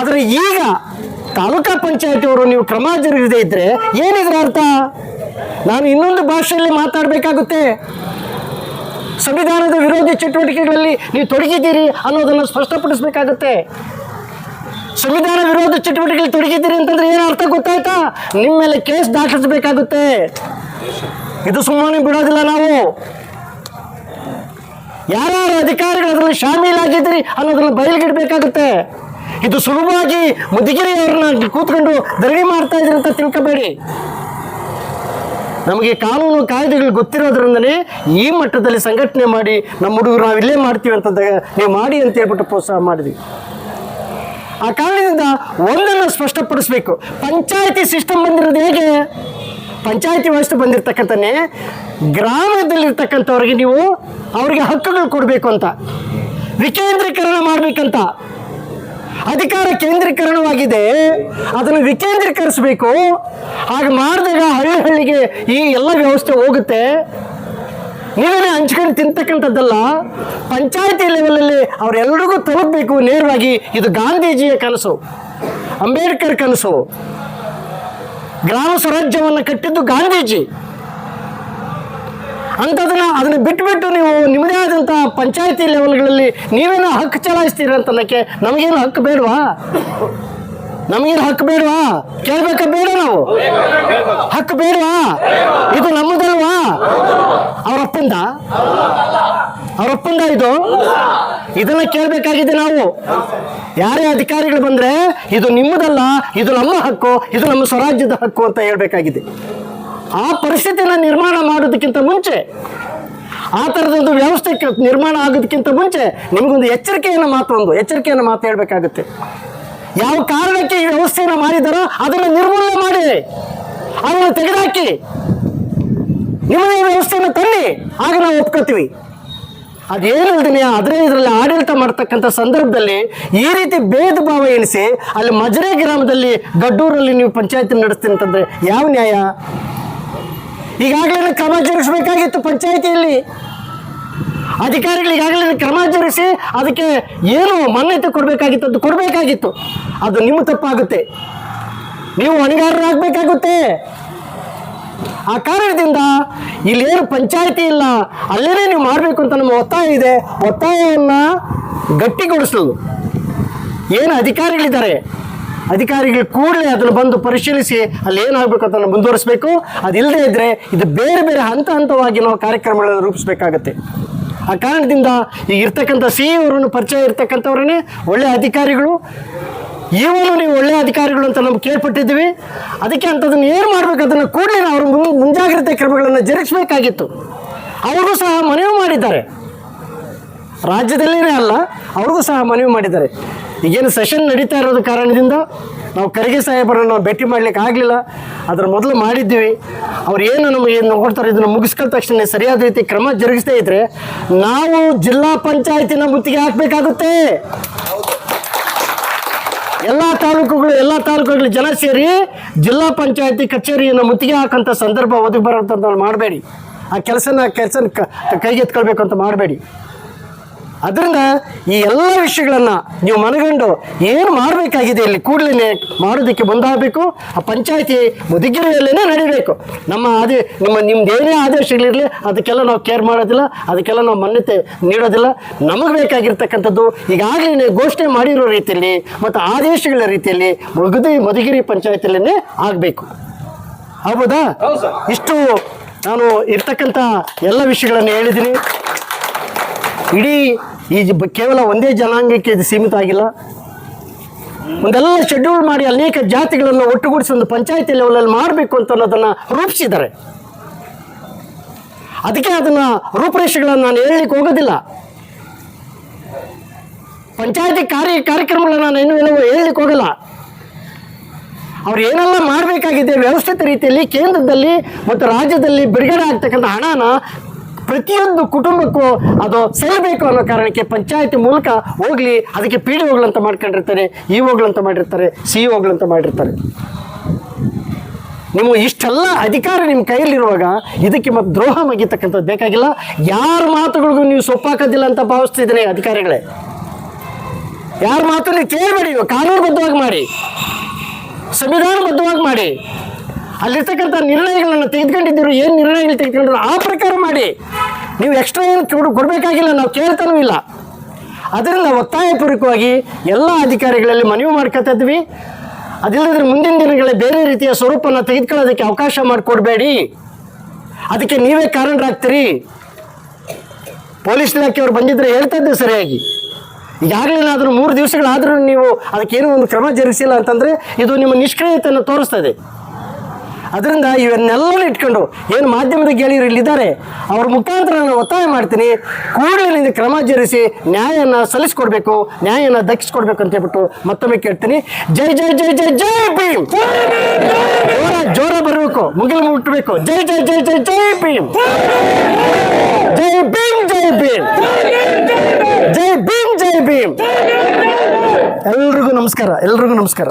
ಆದರೆ ಈಗ ತಾಲೂಕಾ ಪಂಚಾಯತಿಯವರು ನೀವು ಕ್ರಮ ಜರುಗಿದೆ ಇದ್ದರೆ ಏನಿದ್ರ ಅರ್ಥ? ನಾನು ಇನ್ನೊಂದು ಭಾಷೆಯಲ್ಲಿ ಮಾತಾಡಬೇಕಾಗುತ್ತೆ. ಸಂವಿಧಾನದ ವಿರೋಧಿ ಚಟುವಟಿಕೆಗಳಲ್ಲಿ ನೀವು ತೊಡಗಿದ್ದೀರಿ ಅನ್ನೋದನ್ನು ಸ್ಪಷ್ಟಪಡಿಸಬೇಕಾಗತ್ತೆ. ಸಂವಿಧಾನ ವಿರೋಧ ಚಟುವಟಿಕೆಗಳಲ್ಲಿ ತೊಡಗಿದ್ದೀರಿ ಅಂತಂದ್ರೆ ಏನು ಅರ್ಥ ಗೊತ್ತಾಯ್ತಾ? ನಿಮ್ಮ ಮೇಲೆ ಕೇಸ್ ದಾಖಲಿಸಬೇಕಾಗುತ್ತೆ. ಇದು ಸುಮ್ಮನೆ ಬಿಡೋದಿಲ್ಲ ನಾವು. ಯಾರ್ಯಾರ ಅಧಿಕಾರಿಗಳು ಅದರಲ್ಲಿ ಶಾಮೀಲಾಗಿದ್ದೀರಿ ಅನ್ನೋದನ್ನ ಬಯಲಿಗಿಡಬೇಕಾಗುತ್ತೆ. ಇದು ಸುಲಭವಾಗಿ ಮುದಿಗೆರೆಯವ್ರನ್ನ ಕೂತ್ಕೊಂಡು ದರಣಿ ಮಾಡ್ತಾ ಇದ್ರಿ ಅಂತ ತಿಳ್ಕೊಬೇಡಿ. ನಮಗೆ ಕಾನೂನು ಕಾಯ್ದೆಗಳು ಗೊತ್ತಿರೋದ್ರಿಂದನೇ ಈ ಮಟ್ಟದಲ್ಲಿ ಸಂಘಟನೆ ಮಾಡಿ ನಮ್ಮ ಹುಡುಗರು ನಾವು ಇಲ್ಲೇ ಮಾಡ್ತೀವಿ ಅಂತಂದಾಗ ನೀವು ಮಾಡಿ ಅಂತ ಹೇಳ್ಬಿಟ್ಟು ಪ್ರೋತ್ಸಾಹ ಮಾಡಿದ್ವಿ. ಆ ಕಾರಣದಿಂದ ಒಂದನ್ನು ಸ್ಪಷ್ಟಪಡಿಸ್ಬೇಕು. ಪಂಚಾಯತಿ ಸಿಸ್ಟಮ್ ಬಂದಿರೋದು ಹೇಗೆ? ಪಂಚಾಯತಿ ವ್ಯವಸ್ಥೆ ಬಂದಿರ್ತಕ್ಕಂಥನೇ ಗ್ರಾಮದಲ್ಲಿರ್ತಕ್ಕಂಥವ್ರಿಗೆ ನೀವು ಅವರಿಗೆ ಹಕ್ಕುಗಳು ಕೊಡಬೇಕು ಅಂತ. ವಿಕೇಂದ್ರೀಕರಣ ಮಾಡಬೇಕಂತ. ಅಧಿಕಾರ ಕೇಂದ್ರೀಕರಣವಾಗಿದೆ. ಅದನ್ನು ವಿಕೇಂದ್ರೀಕರಿಸಬೇಕು. ಹಾಗೆ ಮಾಡಿದಾಗ ಹಳ್ಳಿ ಹಳ್ಳಿಗೆ ಈ ಎಲ್ಲ ವ್ಯವಸ್ಥೆ ಹೋಗುತ್ತೆ. ನೀವೇನೇ ಹಂಚ್ಕೊಂಡು ತಿಂತಕ್ಕಂಥದ್ದಲ್ಲ, ಪಂಚಾಯತಿ ಲೆವೆಲಲ್ಲಿ ಅವರೆಲ್ಲರಿಗೂ ತಲುಪಬೇಕು ನೇರವಾಗಿ. ಇದು ಗಾಂಧೀಜಿಯ ಕನಸು, ಅಂಬೇಡ್ಕರ್ ಕನಸು. ಗ್ರಾಮ ಸ್ವರಾಜ್ಯವನ್ನು ಕಟ್ಟಿದ್ದು ಗಾಂಧೀಜಿ. ಅಂಥದನ್ನ ಅದನ್ನು ಬಿಟ್ಬಿಟ್ಟು ನೀವು ನಿಮ್ಮದೇ ಆದಂಥ ಪಂಚಾಯತಿ ಲೆವೆಲ್ಗಳಲ್ಲಿ ನೀವೇನೋ ಹಕ್ಕು ಚಲಾಯಿಸ್ತೀರ ಅಂತ ಅನ್ನಕ್ಕೆ ನಮಗೇನು ಹಕ್ಕು ಬೇಡವಾ? ನಮಗೇನು ಹಕ್ಕು ಬೇಡವಾ? ಕೇಳ್ಬೇಕ ಬೇಡ ನಾವು? ಹಕ್ಕು ಬೇಡವಾ? ಇದು ನಮ್ಮದಲ್ವಾ? ಅವರಪ್ಪಂದ? ಅವರಪ್ಪಂದ ಇದು? ಇದನ್ನ ಕೇಳಬೇಕಾಗಿದೆ ನಾವು. ಯಾರೇ ಅಧಿಕಾರಿಗಳು ಬಂದ್ರೆ ಇದು ನಿಮ್ಮದಲ್ಲ, ಇದು ನಮ್ಮ ಹಕ್ಕು, ಇದು ನಮ್ಮ ಸ್ವರಾಜ್ಯದ ಹಕ್ಕು ಅಂತ ಹೇಳ್ಬೇಕಾಗಿದೆ. ಆ ಪರಿಸ್ಥಿತಿನ ನಿರ್ಮಾಣ ಮಾಡೋದಕ್ಕಿಂತ ಮುಂಚೆ, ಆ ಥರದೊಂದು ವ್ಯವಸ್ಥೆ ನಿರ್ಮಾಣ ಆಗೋದಕ್ಕಿಂತ ಮುಂಚೆ ನಿಮಗೊಂದು ಎಚ್ಚರಿಕೆಯನ್ನು ಮಾತು ಒಂದು, ಎಚ್ಚರಿಕೆಯನ್ನು ಮಾತು ಹೇಳಬೇಕಾಗುತ್ತೆ. ಯಾವ ಕಾರಣಕ್ಕೆ ಈ ವ್ಯವಸ್ಥೆಯನ್ನು ಮಾಡಿದಾರೋ ಅದನ್ನು ನಿರ್ಮೂಲನೆ ಮಾಡಿ, ಅದನ್ನು ತೆಗೆದುಹಾಕಿ ನಿಮ್ಮದೇ ಈ ವ್ಯವಸ್ಥೆಯನ್ನು ತನ್ನಿ, ಆಗ ನಾವು ಒಪ್ಕೋತೀವಿ ಅದೇನಿಲ್ದೇನೆ ಅದರೇ ಇದರಲ್ಲಿ ಆಡಳಿತ ಮಾಡ್ತಕ್ಕಂಥ ಸಂದರ್ಭದಲ್ಲಿ ಈ ರೀತಿ ಭೇದ ಭಾವ ಎಣಿಸಿ ಅಲ್ಲಿ ಮಜರೆ ಗ್ರಾಮದಲ್ಲಿ ಗಡ್ಡೂರಲ್ಲಿ ನೀವು ಪಂಚಾಯತ್ ನಡೆಸ್ತೀನಿ ಅಂತಂದ್ರೆ ಯಾವ ನ್ಯಾಯ? ಈಗಾಗಲೇ ಕ್ರಮ ಜರುಗಿಸಬೇಕಾಗಿತ್ತು ಪಂಚಾಯತಿಯಲ್ಲಿ. ಅಧಿಕಾರಿಗಳು ಈಗಾಗಲೇ ಕ್ರಮ ಜರುಗಿಸಿ ಅದಕ್ಕೆ ಏನು ಮಾನ್ಯತೆ ಕೊಡಬೇಕಾಗಿತ್ತು ಅದು ಕೊಡಬೇಕಾಗಿತ್ತು. ಅದು ನಿಮ್ಮ ತಪ್ಪಾಗುತ್ತೆ. ನೀವು ಹೊಣೆಗಾರರಾಗಬೇಕಾಗುತ್ತೆ. ಆ ಕಾರಣದಿಂದ ಇಲ್ಲೇನು ಪಂಚಾಯಿತಿ ಇಲ್ಲ, ಅಲ್ಲೇನೇ ನೀವು ಮಾಡಬೇಕು ಅಂತ ನಮ್ಮ ಒತ್ತಾಯ ಇದೆ. ಒತ್ತಾಯವನ್ನು ಗಟ್ಟಿಗೊಳಿಸಲು. ಏನು ಅಧಿಕಾರಿಗಳಿದ್ದಾರೆ ಅಧಿಕಾರಿಗಳು ಕೂಡಲೇ ಅದನ್ನು ಬಂದು ಪರಿಶೀಲಿಸಿ ಅಲ್ಲಿ ಏನಾಗಬೇಕು ಅದನ್ನು ಮುಂದುವರಿಸಬೇಕು. ಅದಿಲ್ಲದೆ ಇದ್ದರೆ ಇದು ಬೇರೆ ಬೇರೆ ಹಂತ ಹಂತವಾಗಿ ನಾವು ಕಾರ್ಯಕ್ರಮಗಳನ್ನು ರೂಪಿಸಬೇಕಾಗತ್ತೆ. ಆ ಕಾರಣದಿಂದ ಈಗ ಇರ್ತಕ್ಕಂಥ ಸಿ ಅವರನ್ನು ಪರಿಚಯ ಇರ್ತಕ್ಕಂಥವ್ರನ್ನೇ ಒಳ್ಳೆಯ ಅಧಿಕಾರಿಗಳು ಇವರು ನೀವು ಒಳ್ಳೆಯ ಅಧಿಕಾರಿಗಳು ಅಂತ ನಮ್ಗೆ ಕೇಳ್ಪಟ್ಟಿದ್ದೀವಿ. ಅದಕ್ಕೆ ಅಂಥದನ್ನು ಏನು ಮಾಡಬೇಕು ಅದನ್ನು ಕೂಡಲೇ ಅವ್ರ ಮುಂಜಾಗ್ರತೆ ಕ್ರಮಗಳನ್ನು ಜರುಗಿಸಬೇಕಾಗಿತ್ತು. ಅವರು ಸಹ ಮನವಿ ಮಾಡಿದ್ದಾರೆ. ರಾಜ್ಯದಲ್ಲೇ ಅಲ್ಲ, ಅವ್ರಿಗೂ ಸಹ ಮನವಿ ಮಾಡಿದ್ದಾರೆ. ಈಗೇನು ಸೆಷನ್ ನಡೀತಾ ಇರೋದ ಕಾರಣದಿಂದ ನಾವು ಖರ್ಗೆ ಸಾಹೇಬರನ್ನು ನಾವು ಭೇಟಿ ಮಾಡ್ಲಿಕ್ಕೆ ಆಗಲಿಲ್ಲ. ಅದ್ರ ಮೊದಲು ಮಾಡಿದ್ದೀವಿ ಅವ್ರು ಏನು ನಮಗೆ ನೋಡ್ತಾರೆ ಇದನ್ನು ಮುಗಿಸ್ಕೊಂಡ ತಕ್ಷಣ ಸರಿಯಾದ ರೀತಿ ಕ್ರಮ ಜರುಗಿಸ್ತಾ ಇದ್ರೆ ನಾವು ಜಿಲ್ಲಾ ಪಂಚಾಯತಿನ ಮುತ್ತಿಗೆ ಹಾಕಬೇಕಾಗುತ್ತೆ. ಎಲ್ಲ ತಾಲೂಕುಗಳು ಎಲ್ಲ ತಾಲೂಕುಗಳು ಜನ ಸೇರಿ ಜಿಲ್ಲಾ ಪಂಚಾಯತಿ ಕಚೇರಿಯನ್ನು ಮುತ್ತಿಗೆ ಹಾಕಂತ ಸಂದರ್ಭ ಒದಗಿ ಬರೋಂಥದ್ದು ಮಾಡಬೇಡಿ. ಆ ಕೆಲಸನ ಕೆಲಸನ ಕೈಗೆತ್ಕೊಳ್ಬೇಕು ಅಂತ ಮಾಡಬೇಡಿ. ಅದರಿಂದ ಈ ಎಲ್ಲ ವಿಷಯಗಳನ್ನು ನೀವು ಮನಗಂಡು ಏನು ಮಾಡಬೇಕಾಗಿದೆ ಇಲ್ಲಿ ಕೂಡಲೇ ಮಾಡೋದಕ್ಕೆ ಮುಂದಾಗಬೇಕು. ಆ ಪಂಚಾಯತಿ ಮುದುಗಿರಿಯಲ್ಲೇ ನಡೀಬೇಕು. ನಮ್ಮ ಆದೇ ನಮ್ಮ ನಿಮ್ದು ಏನೇ ಆದೇಶಗಳಿರಲಿ ಅದಕ್ಕೆಲ್ಲ ನಾವು ಕೇರ್ ಮಾಡೋದಿಲ್ಲ ಅದಕ್ಕೆಲ್ಲ ನಾವು ಮಾನ್ಯತೆ ನೀಡೋದಿಲ್ಲ. ನಮಗೆ ಬೇಕಾಗಿರ್ತಕ್ಕಂಥದ್ದು ಈಗಾಗಲೇ ಘೋಷಣೆ ಮಾಡಿರೋ ರೀತಿಯಲ್ಲಿ ಮತ್ತು ಆದೇಶಗಳ ರೀತಿಯಲ್ಲಿ ಮುಗುದಿ ಮಧುಗಿರಿ ಪಂಚಾಯತಿಯಲ್ಲೇ ಆಗಬೇಕು. ಹೌದಾ? ಇಷ್ಟು ನಾನು ಇರ್ತಕ್ಕಂಥ ಎಲ್ಲ ವಿಷಯಗಳನ್ನು ಹೇಳಿದ್ದೀನಿ. ಇಡೀ ಈ ಕೇವಲ ಒಂದೇ ಜನಾಂಗಕ್ಕೆ ಇದು ಸೀಮಿತ ಆಗಿಲ್ಲ. ಒಂದೆಲ್ಲ ಶೆಡ್ಯೂಲ್ ಮಾಡಿ ಅನೇಕ ಜಾತಿಗಳನ್ನು ಒಟ್ಟುಗೂಡಿಸಿ ಒಂದು ಪಂಚಾಯತಿ ಲೆವೆಲಲ್ಲಿ ಮಾಡಬೇಕು ಅಂತ ಅನ್ನೋದನ್ನು ರೂಪಿಸಿದ್ದಾರೆ. ಅದಕ್ಕೆ ಅದನ್ನ ರೂಪರೇಷೆಗಳನ್ನು ನಾನು ಹೇಳಲಿಕ್ಕೆ ಹೋಗೋದಿಲ್ಲ. ಪಂಚಾಯತಿ ಕಾರ್ಯ ಕಾರ್ಯಕ್ರಮಗಳನ್ನ ನಾನು ಇನ್ನೂ ಏನೋ ಹೇಳಲಿಕ್ಕೆ ಹೋಗಲ್ಲ. ಅವ್ರು ಏನೆಲ್ಲ ಮಾಡಬೇಕಾಗಿದೆ ವ್ಯವಸ್ಥಿತ ರೀತಿಯಲ್ಲಿ ಕೇಂದ್ರದಲ್ಲಿ ಮತ್ತು ರಾಜ್ಯದಲ್ಲಿ ಬಿಡುಗಡೆ ಆಗ್ತಕ್ಕಂಥ ಹಣನ ಪ್ರತಿಯೊಂದು ಕುಟುಂಬಕ್ಕೂ ಅದು ಸೇರಬೇಕು ಅನ್ನೋ ಕಾರಣಕ್ಕೆ ಪಂಚಾಯತಿ ಮೂಲಕ ಹೋಗ್ಲಿ, ಅದಕ್ಕೆ ಪಿ ಡಿ ಅಂತ ಮಾಡ್ಕೊಂಡಿರ್ತಾರೆ, ಇ ಅಂತ ಮಾಡಿರ್ತಾರೆ, ಸಿ ಅಂತ ಮಾಡಿರ್ತಾರೆ. ನಿಮ್ಮ ಇಷ್ಟೆಲ್ಲ ಅಧಿಕಾರ ನಿಮ್ಮ ಕೈಯಲ್ಲಿರುವಾಗ ಇದಕ್ಕೆ ಮತ್ತೆ ದ್ರೋಹ ಮಗಿತಕ್ಕಂಥದ್ದು ಬೇಕಾಗಿಲ್ಲ. ಯಾರ ಮಾತುಗಳಿಗೂ ನೀವು ಸೊಪ್ಪಾಕೋದಿಲ್ಲ ಅಂತ ಭಾವಿಸ್ತಿದ್ದೀನಿ ಅಧಿಕಾರಿಗಳೇ. ಯಾರ ಮಾತು ನೀವು ಕೇಳಬೇಡಿ ಕಾನೂನುಬದ್ಧವಾಗಿ ಮಾಡಿ. ಸಂವಿಧಾನಬದ್ಧವಾಗಿ ಮಾಡಿ. ಅಲ್ಲಿರ್ತಕ್ಕಂಥ ನಿರ್ಣಯಗಳನ್ನು ತೆಗೆದುಕೊಂಡಿದ್ದೀರು, ಏನು ನಿರ್ಣಯಗಳು ತೆಗೆದುಕೊಂಡಿರೋ ಆ ಪ್ರಕಾರ ಮಾಡಿ. ನೀವು ಎಕ್ಸ್ಟ್ರಾ ಏನು ಕೊಡು, ಕೊಡಬೇಕಾಗಿಲ್ಲ, ನಾವು ಕೇಳ್ತಾನೂ ಇಲ್ಲ. ಅದರಿಂದ ಒತ್ತಾಯಪೂರ್ವಕವಾಗಿ ಎಲ್ಲ ಅಧಿಕಾರಿಗಳಲ್ಲಿ ಮನವಿ ಮಾಡ್ಕೊತಿದ್ವಿ. ಅದಿಲ್ಲದ್ರೆ ಮುಂದಿನ ದಿನಗಳಲ್ಲಿ ಬೇರೆ ರೀತಿಯ ಸ್ವರೂಪನ ತೆಗೆದುಕೊಳ್ಳೋದಕ್ಕೆ ಅವಕಾಶ ಮಾಡಿಕೊಡ್ಬೇಡಿ. ಅದಕ್ಕೆ ನೀವೇ ಕಾರಣರಾಗ್ತೀರಿ. ಪೊಲೀಸ್ ಇಲಾಖೆಯವರು ಬಂದಿದ್ರೆ ಹೇಳ್ತಾ ಇದ್ದೆ ಸರಿಯಾಗಿ. ಈಗಾಗಲೇ ಏನಾದರೂ ಮೂರು ದಿವಸಗಳಾದರೂ ನೀವು ಅದಕ್ಕೇನೋ ಒಂದು ಕ್ರಮ ಜರುಗಿಸಿಲ್ಲ ಅಂತಂದರೆ ಇದು ನಿಮ್ಮ ನಿಷ್ಕ್ರಿಯತೆಯನ್ನು ತೋರಿಸ್ತದೆ. ಅದರಿಂದ ಇವನ್ನೆಲ್ಲ ಇಟ್ಕೊಂಡು ಏನು ಮಾಧ್ಯಮದ ಗೆಳೆಯರು ಇಲ್ಲಿದ್ದಾರೆ, ಅವ್ರ ಮುಖಾಂತರ ನಾನು ಒತ್ತಾಯ ಮಾಡ್ತೀನಿ, ಕೂಡಲೇ ಕ್ರಮ ಜರುಗಿಸಿ ನ್ಯಾಯನ ಸಲ್ಲಿಸ್ಕೊಡ್ಬೇಕು, ನ್ಯಾಯನ ದಕ್ಕಿಸ್ಕೊಡ್ಬೇಕು ಅಂತ ಹೇಳ್ಬಿಟ್ಟು ಮತ್ತೊಮ್ಮೆ ಕೇಳ್ತೀನಿ. ಜೈ ಜೈ ಜೈ ಜೈ ಜೈ ಭೀಮ್! ಜೋರ ಜೋರ ಬರಬೇಕು, ಮುಗಿಲು ಮುಟ್ಟಬೇಕು ಜೈ ಜೈ ಜೈ ಜೈ ಜೈ ಭೀಮ್! ಜೈ ಭೀಮ್ ಜೈ ಭೀಮ್! ಜೈ ಭೀಮ್ ಜೈ ಭೀಮ್! ಎಲ್ರಿಗೂ ನಮಸ್ಕಾರ ಎಲ್ರಿಗೂ ನಮಸ್ಕಾರ.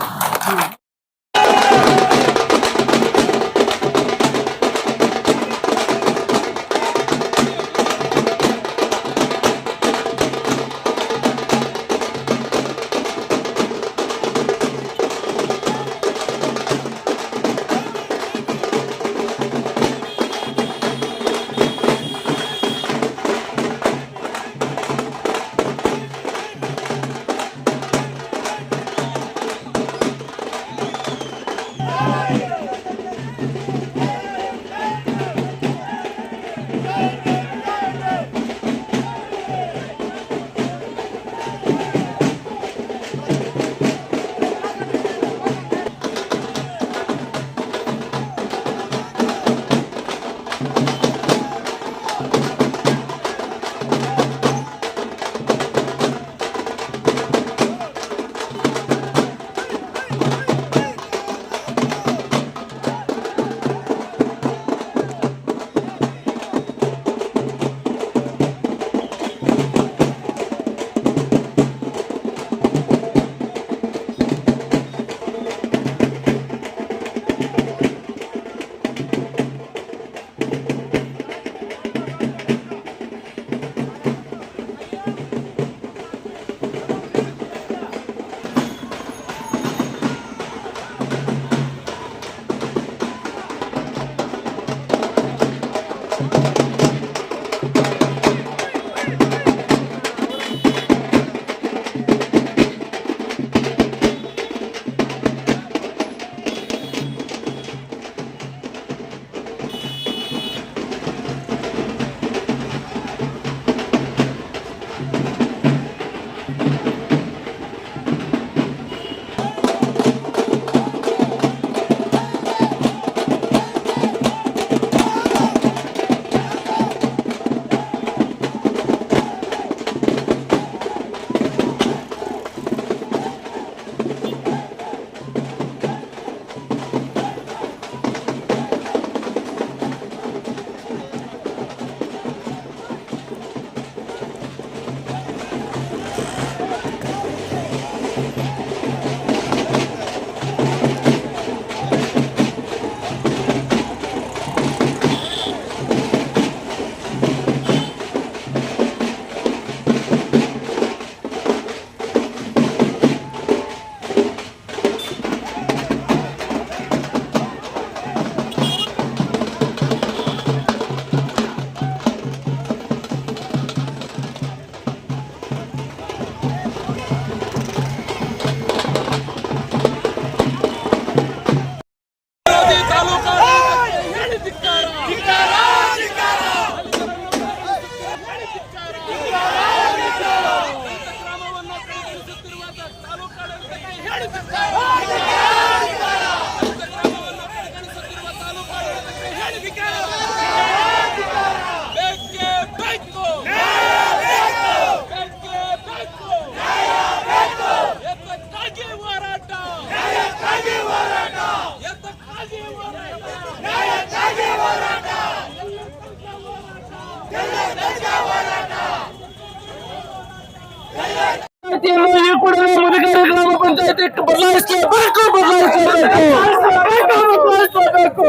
ಮುದುಕರ ಗ್ರಾಮ ಪಂಚಾಯತಿ ಬದಲಾಯಿಸಲೇಬೇಕು ಬದಲಾಯಿಸಲೇಬೇಕು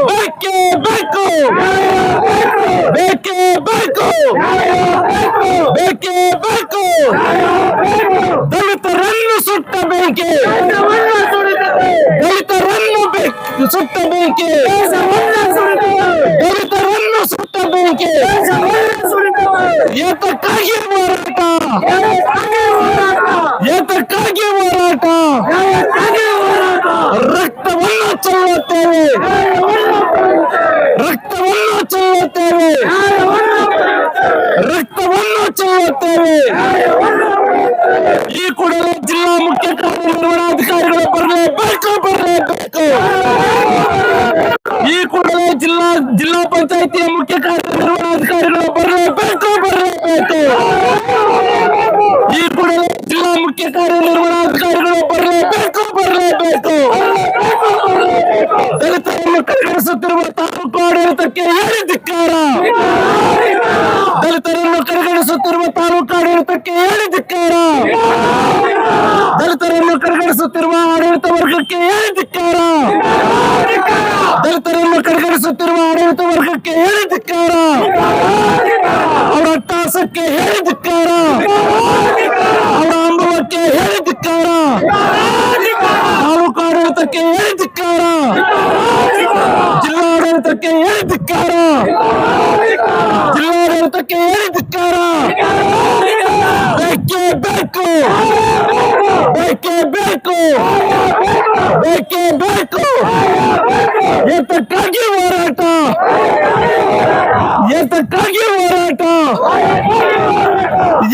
ಬೇಕೇ ಬೇಕು ಬೇಕೇ ಬೇಕು ಬೇಕೇ ಬೇಕು ದಲಿತರನ್ನು ಸುಟ್ಟ ಬೇಕೆ ದಲಿತರನ್ನು ಬೆ- ಸುಟ್ಟ ಬೇಕೆ ದಲಿತರನ್ನು ಸುಟ್ಟ ಬೇಕೆ ಏತಕ್ಕಾಗಿ ಹೋರಾಟ ಏತಕ್ಕಾಗಿ ಹೋರಾಟ. ರಕ್ತವನ್ನು ಚೆಲ್ಲುತ್ತೇವೆ. ರಕ್ತವನ್ನು ಚೆಲ್ಲುತ್ತೇವೆ. ರಕ್ತವನ್ನು ಚೆಲ್ಲುತ್ತೇವೆ. ಈ ಕೂಡಲೇ ಜಿಲ್ಲಾ ಮುಖ್ಯ ಕಾರ್ಯನಿರ್ವಹಣಾಧಿಕಾರಿಗಳು ಬರಲೇಬೇಕು ಬರಲೇಬೇಕು. ಈ ಕೂಡಲೇ ಜಿಲ್ಲಾ ಜಿಲ್ಲಾ ಪಂಚಾಯತಿಯ ಮುಖ್ಯ ಕಾರ್ಯನಿರ್ವಹಣಾಧಿಕಾರಿಗಳು ಬರಲೇಬೇಕು ಬರಲೇಬೇಕು. ಈ ಕೂಡಲೇ ಜಿಲ್ಲಾ ಮುಖ್ಯ ಕಾರ್ಯನಿರ್ವಹಣಾಧಿಕಾರಿಗಳು ಬರಲೇಬೇಕು ಬರಲೇಬೇಕು ದಲಿತರನ್ನು ಕಡೆಗಣಿಸುತ್ತಿರುವ ತಾಲೂಕು ಆಡಳಿತಕ್ಕೆ ಹೇಳಿ ಧಿಕ್ಕಾರ ದಲಿತರನ್ನು ಕಡೆಗಣಿಸುತ್ತಿರುವ ತಾಲೂಕು ಆಡಳಿತಕ್ಕೆ ಹೇಳಿ ಧಿಕ್ಕಾರ ದಲಿತರನ್ನು ಕಡೆಗಣಿಸುತ್ತಿರುವ ಆಡಳಿತ ವರ್ಗಕ್ಕೆ ಹೇಳಿ ಧಿಕ್ಕಾರ ದಲಿತರನ್ನು ಕಡೆಗಣಿಸುತ್ತಿರುವ ಆಡಳಿತ ವರ್ಗಕ್ಕೆ ಹೇಳಿ ಧಿಕ್ಕಾರ ಅವರ ಅಟ್ಟಹಾಸಕ್ಕೆ ಹೇಳಿ ಧಿಕ್ಕಾರ ಅವರ ಅನುಭವಕ್ಕೆ ಹೇಳಿ ಧಿಕ್ಕಾರ ತಾಲೂಕು ಆಡಳಿತಕ್ಕೆ ಹೇಳಿ ಧಿಕ್ಕಾರ ಜಿಲ್ಲಾಡಳಿತಕ್ಕೆ ಹೇಳಿ ಧಿಕ್ಕಾರ ಜಿಲ್ಲಾಡಳಿತಕ್ಕೆ ಹೇಳಿ ಧಿಕ್ಕಾರ ಬೇಕೇ ಬೇಕೇ ಬೇಕು ಬೇಕೇ ಬೇಕು ಬೇಕೇ ಬೇಕು ಎತ್ತಕ್ಕಾಗಿ ಹೋರಾಟ ಎತ್ತಕ್ಕಾಗಿ ಹೋರಾಟ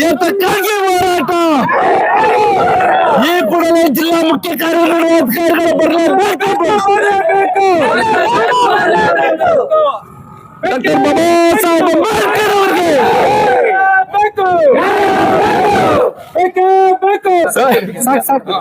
ಎತ್ತಕ್ಕಾಗಿ ಹೋರಾಟ ಈ ಕೂಡಲೇ ಜಿಲ್ಲಾ ಮುಖ್ಯ ಕಾರ್ಯನಿರ್ವಹಣಾಧಿಕಾರಿಗಳು ಬರಲೇಬೇಕು ಡಾಕ್ಟರ್ ಬಾಬಾ ಸಾಹೇಬ್ ಅಂಬೇಡ್ಕರ್ ಅವರಿಗೆ ಸಾಕು ಸಾಕು.